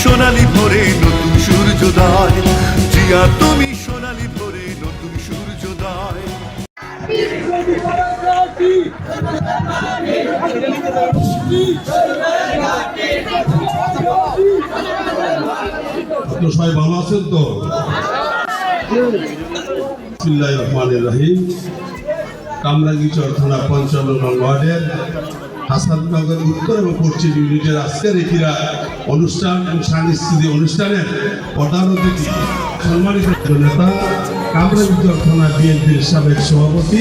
সোনালি ভোরে নতুন সূর্যোদয়। জিয়া, তুমি সোনালি ভোরে নতুন সূর্যোদয়। সবাই ভালো আছেন তো? বিসমিল্লাহ রহমান রাহিম। কামরাঙ্গিচর থানা পঞ্চান্ন ওয়ার্ডের হাসাননগর উত্তর এবং পশ্চিম ইউনিটের আজকের এটিরা অনুষ্ঠান এবং সাংস্কৃতিক অনুষ্ঠানের প্রধান অতিথি সম্মানিত নেতা কামরাঙ্গিচর থানা বিএনপির সাবেক সভাপতি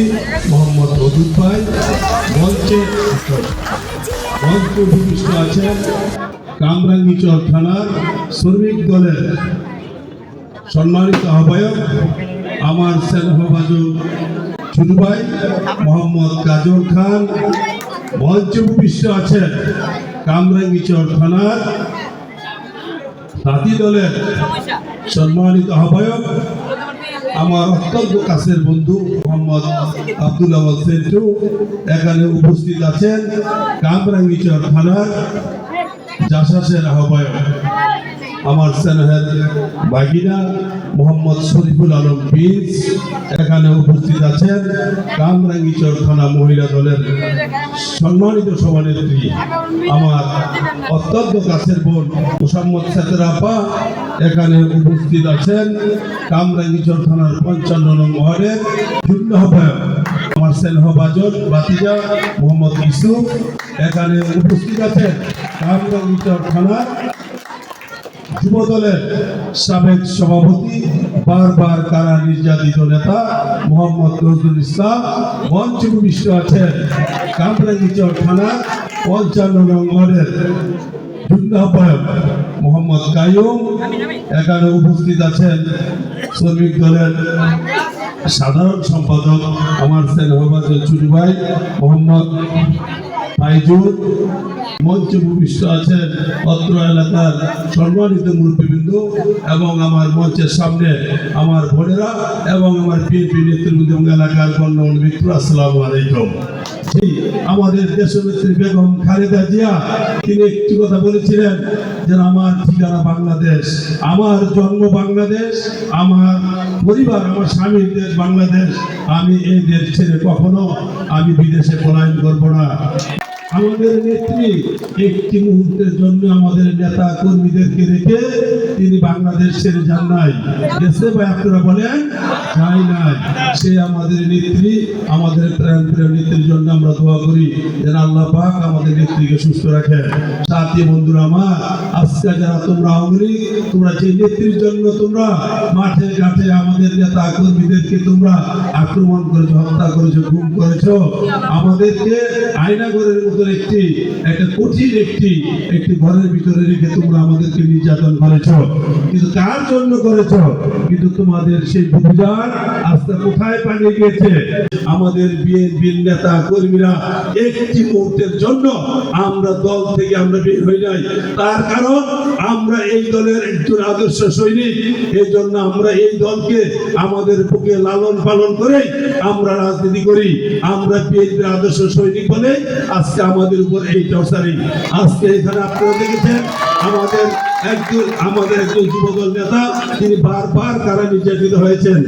মোহাম্মদ মধুর ভাই, মঞ্চে মঞ্চে উপবিষ্ট আছেন কামরাঙ্গিচর থানার শ্রমিক দলের সম্মানিত আহ্বায়ক আমার স্নেহভাজু ছোট ভাই মোহাম্মদ কাজল খান মঞ্চে উপবিষ্ট আছেন কামরাঙ্গিচর থানার সাথী দলের সম্মানিত আহ্বায়ক, আমার অত্যন্ত কাছের বন্ধু মোহাম্মদ আব্দুল আওয়াল সেন্টু। এখানে উপস্থিত আছেন কামরাঙ্গিচর থানার জাসাসের আহ্বায়ক। আমার স্নেহের বাগিনা মোহাম্মদ শরীফুল আলম পিস এখানে উপস্থিত আছেন কামরাঙ্গিচর থানা মহিলা দলের সম্মানিত সভানেত্রী, আমার অত্যন্ত কাছের বোন মোসাম্মদ সাতের আপা এখানে উপস্থিত আছেন কামরাঙ্গিচর থানার পঞ্চান্ন নং ওয়ার্ডের যুগ্ম আহ্বায়ক আমার স্নেহ বাজন বাতিজা, মোহাম্মদ ইসুফ এখানে উপস্থিত আছেন কামরাঙ্গিচর থানার যুব দলের সাবেক সভাপতি, বারবার কারা নির্যাতিত নেতা, মোহাম্মদ নজরুল ইসলাম মঞ্চে উপবিষ্ট আছেন কামরাঙ্গিচর থানা পঞ্চান্ন নং ওয়ার্ডের যুগ্ম মোহাম্মদ কায়ুম এখানে উপস্থিত আছেন শ্রমিক দলের সাধারণ সম্পাদক, আমার স্নেহবাজন চুরি ভাই মোহাম্মদ ফাইজুর ভূমিষ্ঠ আছেন অত্র এলাকার সম্মানিত মুরব্বীবৃন্দ এবং আমার মঞ্চের সামনে আমার এবং আমার বিএনপি নেতৃবৃন্দ এলাকার আসসালামু আলাইকুম। আমাদের দেশনেত্রী বেগম খালেদা জিয়া, তিনি একটি কথা বলেছিলেন যে, আমার ঠিকানা বাংলাদেশ, আমার জন্ম বাংলাদেশ, আমার পরিবার, আমার স্বামীর দেশ বাংলাদেশ, আমি এই দেশ ছেড়ে কখনো আমি বিদেশে পলায়ন করব না। আমাদের নেত্রী একটি মুহূর্তের জন্য আমাদের নেতা কর্মীদেরকে রেখে তিনি বাংলাদেশ ছেড়ে যান নাই। গেছে ভাই আপনারা বলেন? যাই নাই। সে আমাদের নেত্রী, আমাদের প্রাণ প্রিয় নেত্রীর জন্য আমরা দোয়া করি। যেন আল্লাহ পাক আমাদের নেত্রীকে সুস্থ রাখেন। সাথী বন্ধুরা আমার, আজকে যারা তোমরা আওয়ামী তোমরা যে নেত্রীর জন্য তোমরা মাঠে ঘাটে আমাদের নেতা কর্মীদেরকে তোমরা আক্রমণ করেছ, হত্যা করেছ ঘুম করেছ, আমাদেরকে আয়নাগরের একটি, একটা কঠিন একটি একটি ঘরের ভিতরে রেখে তোমরা আমাদেরকে নির্যাতন করেছ। কিন্তু তার জন্য করেছ? কিন্তু তোমাদের সেই আস্তে কোথায় গিয়েছে? আমাদের নেতা কর্মীরা একটি মুহূর্তের জন্য আমরা দল থেকে আমরা বের হয়ে যাই তার কারণ আমরা এই দলের একজন আদর্শ সৈনিক। এই জন্য আমরা এই দলকে আমাদের বুকে লালন পালন করে আমরা রাজনীতি করি। আমরা বিএনপির আদর্শ সৈনিক বলে আজকে আমাদের উপর এই টর্চারিং। আজকে এখানে আপনারা দেখেছেন আমাদের একজন, আমাদের একজন যুবদল নেতা, তিনি বারবার কারা নির্যাতিত হয়েছেন।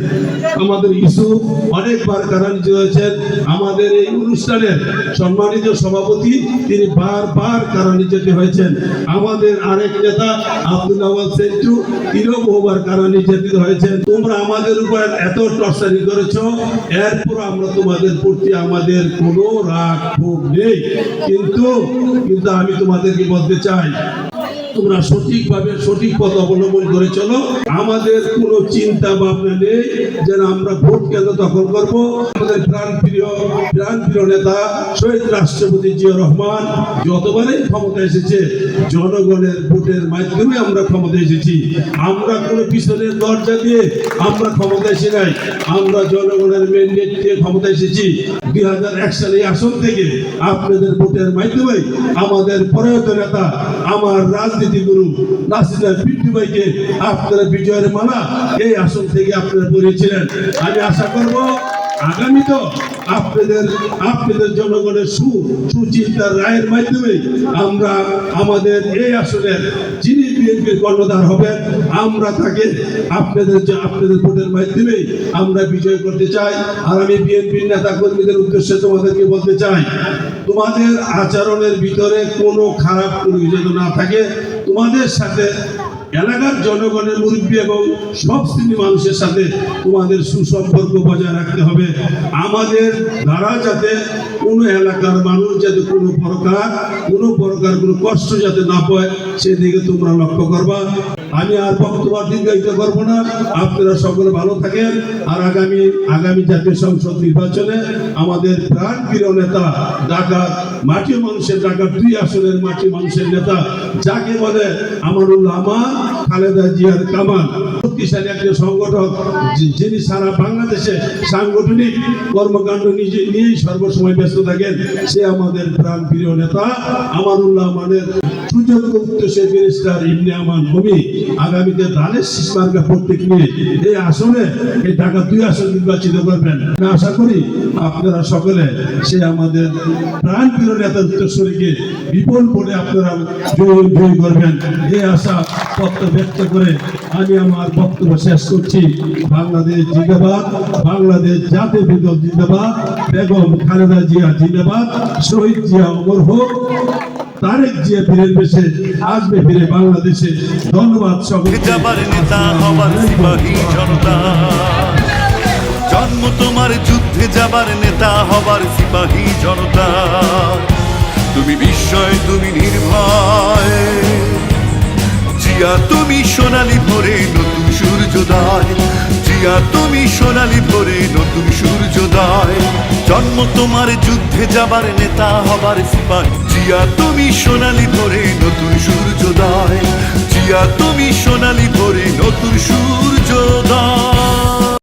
আমাদের অনেকবার কারা নির্যাতিত হয়েছেন। আমাদের এই অনুষ্ঠানের সম্মানিত সভাপতি, তিনি বারবার কারা নির্যাতিত হয়েছেন। আমাদের আরেক নেতা, আব্দুল সেন্টু, তিনিও বহুবার কারা নির্যাতিত হয়েছেন। তোমরা আমাদের উপর এত টর্চারি করেছ এরপর আমরা তোমাদের প্রতি আমাদের কোনো রাগ, ক্ষোভ নেই। কিন্তু কিন্তু আমি তোমাদেরকে বলতে চাই তোমরা সঠিকভাবে সঠিক পথ অবলম্বন করে চলো। আমাদের কোনো চিন্তা ভাবনা নেই যেন আমরা ভোট কেন্দ্র দখল করব। আমাদের প্রাণ প্রিয় প্রাণ প্রিয় নেতা শহীদ রাষ্ট্রপতি জিয়া রহমান যতবারই ক্ষমতা এসেছে, জনগণের ভোটের মাধ্যমে আমরা ক্ষমতা এসেছি। আমরা কোনো পিছনের দরজা দিয়ে আমরা ক্ষমতা এসে নাই। আমরা জনগণের ম্যান্ডেট দিয়ে ক্ষমতা এসেছি। দুই হাজার এক সালে আসন থেকে আপনাদের ভোটের মাধ্যমে আমাদের প্রয়াত নেতা, আমার রাজনীতি গুরু নাসিরের পিন্টু ভাইকে আপনারা বিজয়ের মালা এই আসন থেকে আপনারা পড়িয়েছিলেন আমি আশা করব আগামী তো আপনাদের আপনাদের জনগণের সু সুচিন্তার রায়ের মাধ্যমে আমরা আমাদের এই আসনের যিনি বিএনপির কর্ণধার হবেন আমরা তাকে আপনাদের যে আপনাদের ভোটের মাধ্যমে আমরা বিজয় করতে চাই। আর আমি বিএনপির নেতা কর্মীদের উদ্দেশ্যে তোমাদেরকে বলতে চাই, তোমাদের আচরণের ভিতরে কোনো খারাপ কোনো কিছু যেন না থাকে, তোমাদের সাথে এলাকার জনগণের মুরব্বী এবং সব শ্রেণি মানুষের সাথে তোমাদের সুসম্পর্ক বজায় রাখতে হবে। আমাদের দ্বারা যাতে কোনো এলাকার মানুষ যাতে কোনো প্রকার কোনো প্রকার কোনো কষ্ট যাতে না পায়, সেদিকে তোমরা লক্ষ্য করবা। আমি আর বক্তব্য দীর্ঘায়িত করব না। আপনারা সকলে ভালো থাকেন। আর আগামী আগামী জাতীয় সংসদ নির্বাচনে আমাদের প্রাণ প্রিয় নেতা ঢাকার মাটি মানুষের ঢাকার দুই আসনের মাটি মানুষের নেতা, যাকে বলে আমানুল্লাহ আমার খালেদা জিয়ার কামাল। শক্তিশালী একটা সংগঠক যিনি সারা বাংলাদেশে সাংগঠনিক কর্মকাণ্ড নিজে নিয়েই সর্বসময় ব্যস্ত থাকেন, সে আমাদের প্রাণ প্রিয় নেতা, আমানুল্লাহ আমাদের আমি আপনারা সকলে সে আমাদের প্রাণ প্রিয় নেতার উত্তরসূরিকে বিপুল ভোটে আপনারা জয়ী করবেন। এই আশা তত্ত্ব ব্যক্ত করে আমি আমার বক্তব্য শেষ করছি। বাংলাদেশ জিন্দাবাদ, বাংলাদেশ জাতীয় বিদল জিন্দাবাদ। বেগম খালেদা জিয়া জিন্দাবাদ, শহীদ জিয়া অমর হোক, তারেক জিয়া ফিরে বেশে আসবে ফিরে বাংলাদেশে। ধন্যবাদ সকল যাবার নেতা হবার সিপাহী জনতা। জন্ম তোমার যুদ্ধে যাবার নেতা হবার সিপাহী জনতা। তুমি বিস্ময়, তুমি নির্ভয়। জিয়া, তুমি সোনালি ভোরে নতুন সূর্যোদয়। জিয়া, তুমি সোনালি ভোরে নতুন সূর্যোদয় জন্ম তোমার যুদ্ধে যাবার নেতা হবার সিপাহী। জিয়া, তুমি সোনালি ভরে নতুন সূর্যোদয়। জিয়া, তুমি সোনালি ভরে নতুন সূর্যোদয়।